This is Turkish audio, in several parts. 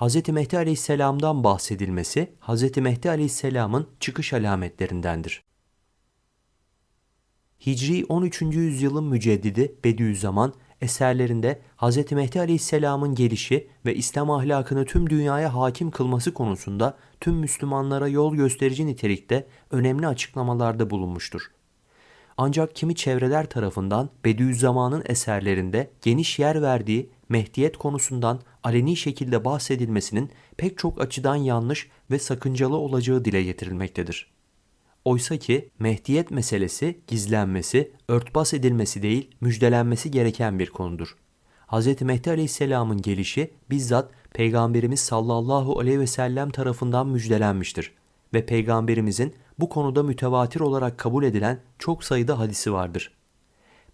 Hz. Mehdi Aleyhisselam'dan bahsedilmesi Hz. Mehdi Aleyhisselam'ın çıkış alametlerindendir. Hicri 13. yüzyılın müceddidi Bediüzzaman eserlerinde Hz. Mehdi Aleyhisselam'ın gelişi ve İslam ahlakını tüm dünyaya hakim kılması konusunda tüm Müslümanlara yol gösterici nitelikte önemli açıklamalarda bulunmuştur. Ancak kimi çevreler tarafından Bediüzzaman'ın eserlerinde geniş yer verdiği Mehdiyet konusundan aleni şekilde bahsedilmesinin pek çok açıdan yanlış ve sakıncalı olacağı dile getirilmektedir. Oysa ki Mehdiyet meselesi gizlenmesi, örtbas edilmesi değil, müjdelenmesi gereken bir konudur. Hz. Mehdi Aleyhisselam'ın gelişi bizzat Peygamberimiz sallallahu aleyhi ve sellem tarafından müjdelenmiştir ve Peygamberimizin bu konuda mütevatir olarak kabul edilen çok sayıda hadisi vardır.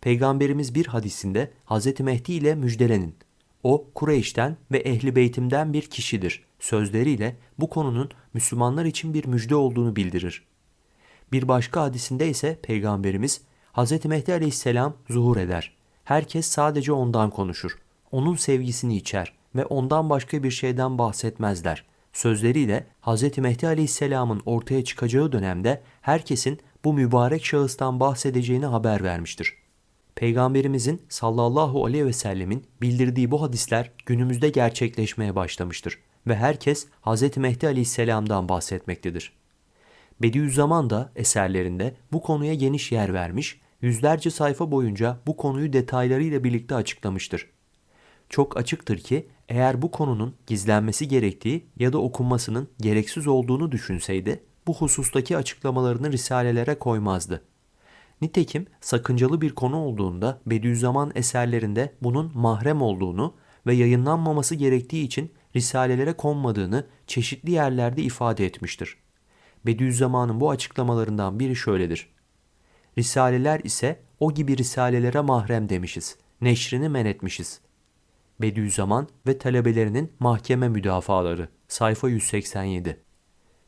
Peygamberimiz bir hadisinde Hz. Mehdi ile müjdelenin. O Kureyş'ten ve Ehli Beytim'den bir kişidir. Sözleriyle bu konunun Müslümanlar için bir müjde olduğunu bildirir. Bir başka hadisinde ise Peygamberimiz Hz. Mehdi aleyhisselam zuhur eder. Herkes sadece ondan konuşur. Onun sevgisini içer ve ondan başka bir şeyden bahsetmezler. Sözleriyle Hz. Mehdi aleyhisselamın ortaya çıkacağı dönemde herkesin bu mübarek şahıstan bahsedeceğini haber vermiştir. Peygamberimizin sallallahu aleyhi ve sellemin bildirdiği bu hadisler günümüzde gerçekleşmeye başlamıştır ve herkes Hz. Mehdi aleyhisselamdan bahsetmektedir. Bediüzzaman da eserlerinde bu konuya geniş yer vermiş, yüzlerce sayfa boyunca bu konuyu detaylarıyla birlikte açıklamıştır. Çok açıktır ki eğer bu konunun gizlenmesi gerektiği ya da okunmasının gereksiz olduğunu düşünseydi, bu husustaki açıklamalarını risalelere koymazdı. Nitekim sakıncalı bir konu olduğunda Bediüzzaman eserlerinde bunun mahrem olduğunu ve yayınlanmaması gerektiği için risalelere konmadığını çeşitli yerlerde ifade etmiştir. Bediüzzaman'ın bu açıklamalarından biri şöyledir. Risaleler ise o gibi risalelere mahrem demişiz. Neşrini men etmişiz. Bediüzzaman ve talebelerinin mahkeme müdafaları sayfa 187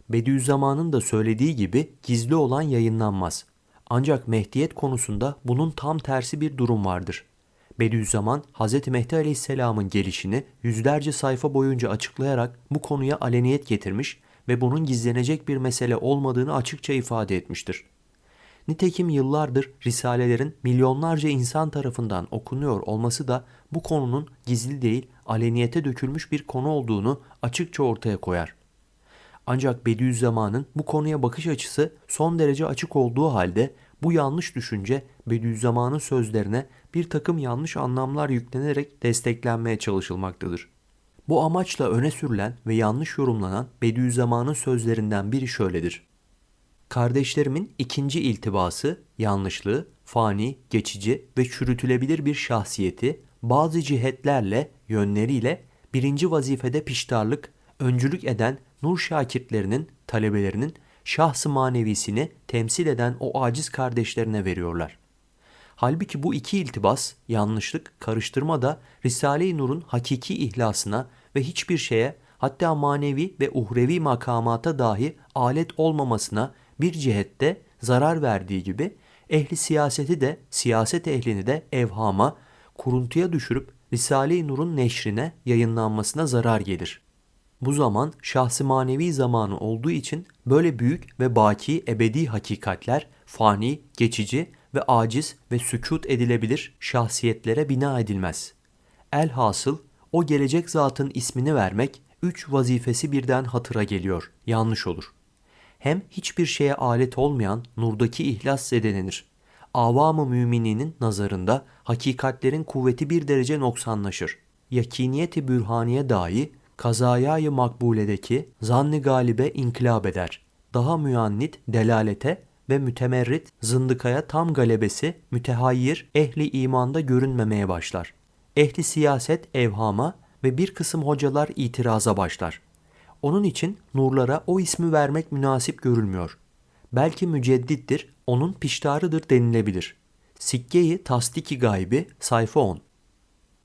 Bediüzzaman'ın da söylediği gibi gizli olan yayınlanmaz. Ancak Mehdiyet konusunda bunun tam tersi bir durum vardır. Bediüzzaman Hz. Mehdi Aleyhisselam'ın gelişini yüzlerce sayfa boyunca açıklayarak bu konuya aleniyet getirmiş ve bunun gizlenecek bir mesele olmadığını açıkça ifade etmiştir. Nitekim yıllardır risalelerin milyonlarca insan tarafından okunuyor olması da bu konunun gizli değil aleniyete dökülmüş bir konu olduğunu açıkça ortaya koyar. Ancak Bediüzzaman'ın bu konuya bakış açısı son derece açık olduğu halde bu yanlış düşünce Bediüzzaman'ın sözlerine bir takım yanlış anlamlar yüklenerek desteklenmeye çalışılmaktadır. Bu amaçla öne sürülen ve yanlış yorumlanan Bediüzzaman'ın sözlerinden biri şöyledir. Kardeşlerimin ikinci iltibası, yanlışlığı, fani, geçici ve çürütülebilir bir şahsiyeti bazı cihetlerle, yönleriyle birinci vazifede piştarlık, öncülük eden nur şakirtlerinin, talebelerinin şahsı manevisini temsil eden o aciz kardeşlerine veriyorlar. Halbuki bu iki iltibas, yanlışlık, karıştırma da Risale-i Nur'un hakiki ihlasına ve hiçbir şeye hatta manevi ve uhrevi makamata dahi alet olmamasına bir cihette zarar verdiği gibi ehli siyaseti de siyaset ehlini de evhama, kuruntuya düşürüp Risale-i Nur'un neşrine, yayınlanmasına zarar gelir. Bu zaman şahsi manevi zamanı olduğu için böyle büyük ve baki ebedi hakikatler fani, geçici ve aciz ve sükut edilebilir şahsiyetlere bina edilmez. Elhasıl o gelecek zatın ismini vermek üç vazifesi birden hatıra geliyor. Yanlış olur. Hem hiçbir şeye alet olmayan nurdaki ihlas zedelenir. Avam-ı mümininin nazarında hakikatlerin kuvveti bir derece noksanlaşır. Yakiniyeti bürhaniye dahi kazayayı makbuledeki zanni galibe inkılap eder. Daha müannit delalete ve mütemerrit zındıkaya tam galebesi mütehayyir ehli imanda görünmemeye başlar. Ehli siyaset evhama ve bir kısım hocalar itiraza başlar. Onun için nurlara o ismi vermek münasip görülmüyor. Belki müceddittir, onun piştarıdır denilebilir. Sikke-i Tasdiki Gaybi sayfa 10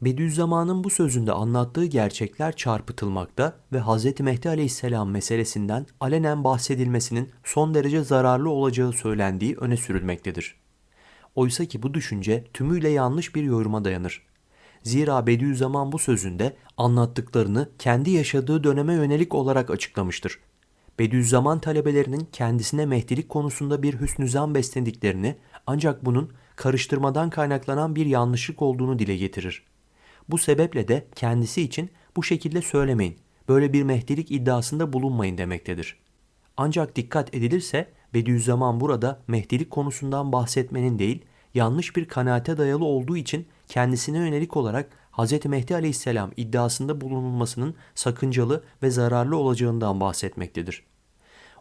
Bediüzzaman'ın bu sözünde anlattığı gerçekler çarpıtılmakta ve Hz. Mehdi Aleyhisselam meselesinden alenen bahsedilmesinin son derece zararlı olacağı söylendiği öne sürülmektedir. Oysa ki bu düşünce tümüyle yanlış bir yoruma dayanır. Zira Bediüzzaman bu sözünde anlattıklarını kendi yaşadığı döneme yönelik olarak açıklamıştır. Bediüzzaman talebelerinin kendisine mehdilik konusunda bir hüsnü beslediklerini ancak bunun karıştırmadan kaynaklanan bir yanlışlık olduğunu dile getirir. Bu sebeple de kendisi için bu şekilde söylemeyin, böyle bir mehdilik iddiasında bulunmayın demektedir. Ancak dikkat edilirse Bediüzzaman burada mehdilik konusundan bahsetmenin değil, yanlış bir kanaate dayalı olduğu için kendisine yönelik olarak Hz. Mehdi aleyhisselam iddiasında bulunulmasının sakıncalı ve zararlı olacağından bahsetmektedir.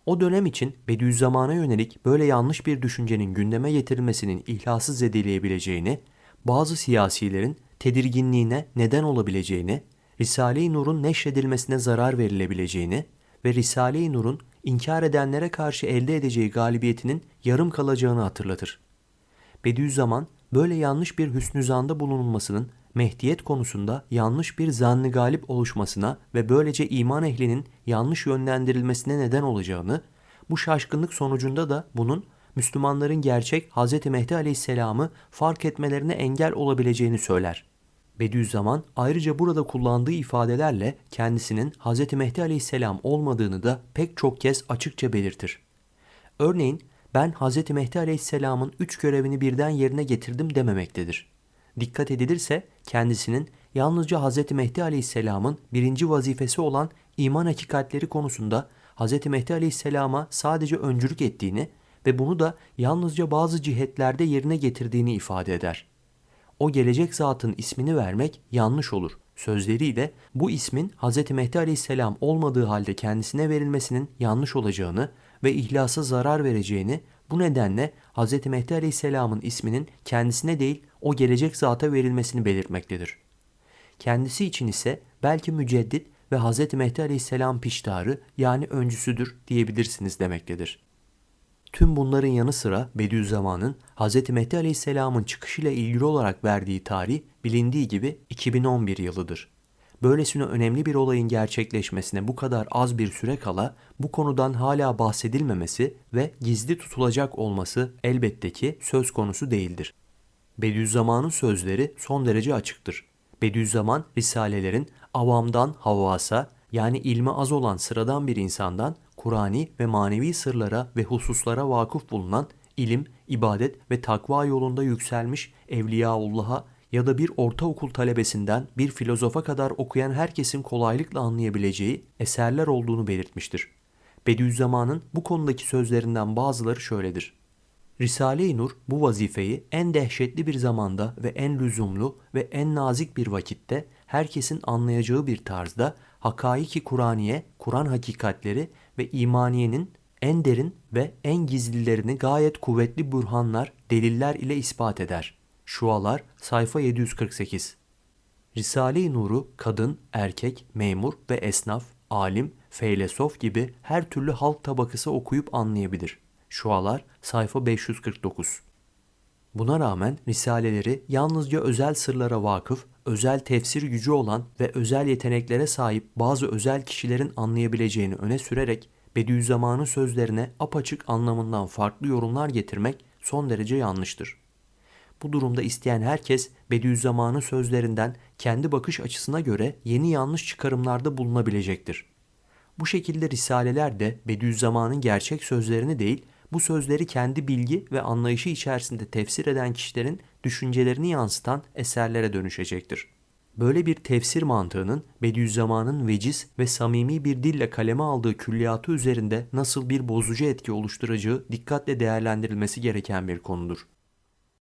O dönem için Bediüzzaman'a yönelik böyle yanlış bir düşüncenin gündeme getirilmesinin ihlası zedeleyebileceğini, bazı siyasilerin tedirginliğine neden olabileceğini, Risale-i Nur'un neşredilmesine zarar verilebileceğini ve Risale-i Nur'un inkar edenlere karşı elde edeceği galibiyetinin yarım kalacağını hatırlatır. Bediüzzaman böyle yanlış bir hüsnü zanda bulunulmasının Mehdiyet konusunda yanlış bir zannı galip oluşmasına ve böylece iman ehlinin yanlış yönlendirilmesine neden olacağını, bu şaşkınlık sonucunda da bunun Müslümanların gerçek Hz. Mehdi Aleyhisselam'ı fark etmelerine engel olabileceğini söyler. Bediüzzaman ayrıca burada kullandığı ifadelerle kendisinin Hz. Mehdi Aleyhisselam olmadığını da pek çok kez açıkça belirtir. Örneğin ben Hz. Mehdi Aleyhisselam'ın üç görevini birden yerine getirdim dememektedir. Dikkat edilirse kendisinin yalnızca Hz. Mehdi Aleyhisselam'ın birinci vazifesi olan iman hakikatleri konusunda Hz. Mehdi Aleyhisselam'a sadece öncülük ettiğini ve bunu da yalnızca bazı cihetlerde yerine getirdiğini ifade eder. O gelecek zatın ismini vermek yanlış olur. Sözleriyle bu ismin Hz. Mehdi Aleyhisselam olmadığı halde kendisine verilmesinin yanlış olacağını ve ihlasa zarar vereceğini bu nedenle Hz. Mehdi Aleyhisselam'ın isminin kendisine değil o gelecek zata verilmesini belirtmektedir. Kendisi için ise belki müceddit ve Hz. Mehdi Aleyhisselam piştarı yani öncüsüdür diyebilirsiniz demektedir. Tüm bunların yanı sıra Bediüzzaman'ın Hz. Mehdi Aleyhisselam'ın çıkışıyla ilgili olarak verdiği tarih bilindiği gibi 2011 yılıdır. Böylesine önemli bir olayın gerçekleşmesine bu kadar az bir süre kala bu konudan hala bahsedilmemesi ve gizli tutulacak olması elbette ki söz konusu değildir. Bediüzzaman'ın sözleri son derece açıktır. Bediüzzaman risalelerin avamdan havvasa yani ilmi az olan sıradan bir insandan Kur'ani ve manevi sırlara ve hususlara vakıf bulunan ilim, ibadet ve takva yolunda yükselmiş Evliyaullah'a ya da bir ortaokul talebesinden bir filozofa kadar okuyan herkesin kolaylıkla anlayabileceği eserler olduğunu belirtmiştir. Bediüzzaman'ın bu konudaki sözlerinden bazıları şöyledir. Risale-i Nur bu vazifeyi en dehşetli bir zamanda ve en lüzumlu ve en nazik bir vakitte herkesin anlayacağı bir tarzda hakaiki Kur'aniye, Kur'an hakikatleri ve imaniyenin en derin ve en gizlilerini gayet kuvvetli burhanlar, deliller ile ispat eder. Şualar sayfa 748 Risale-i Nur'u kadın, erkek, memur ve esnaf, alim, feylesof gibi her türlü halk tabakası okuyup anlayabilir. Şualar sayfa 549 Buna rağmen risaleleri yalnızca özel sırlara vakıf, özel tefsir gücü olan ve özel yeteneklere sahip bazı özel kişilerin anlayabileceğini öne sürerek Bediüzzaman'ın sözlerine apaçık anlamından farklı yorumlar getirmek son derece yanlıştır. Bu durumda isteyen herkes Bediüzzaman'ın sözlerinden kendi bakış açısına göre yeni yanlış çıkarımlarda bulunabilecektir. Bu şekilde risaleler de Bediüzzaman'ın gerçek sözlerini değil, bu sözleri kendi bilgi ve anlayışı içerisinde tefsir eden kişilerin düşüncelerini yansıtan eserlere dönüşecektir. Böyle bir tefsir mantığının Bediüzzaman'ın veciz ve samimi bir dille kaleme aldığı külliyatı üzerinde nasıl bir bozucu etki oluşturacağı dikkatle değerlendirilmesi gereken bir konudur.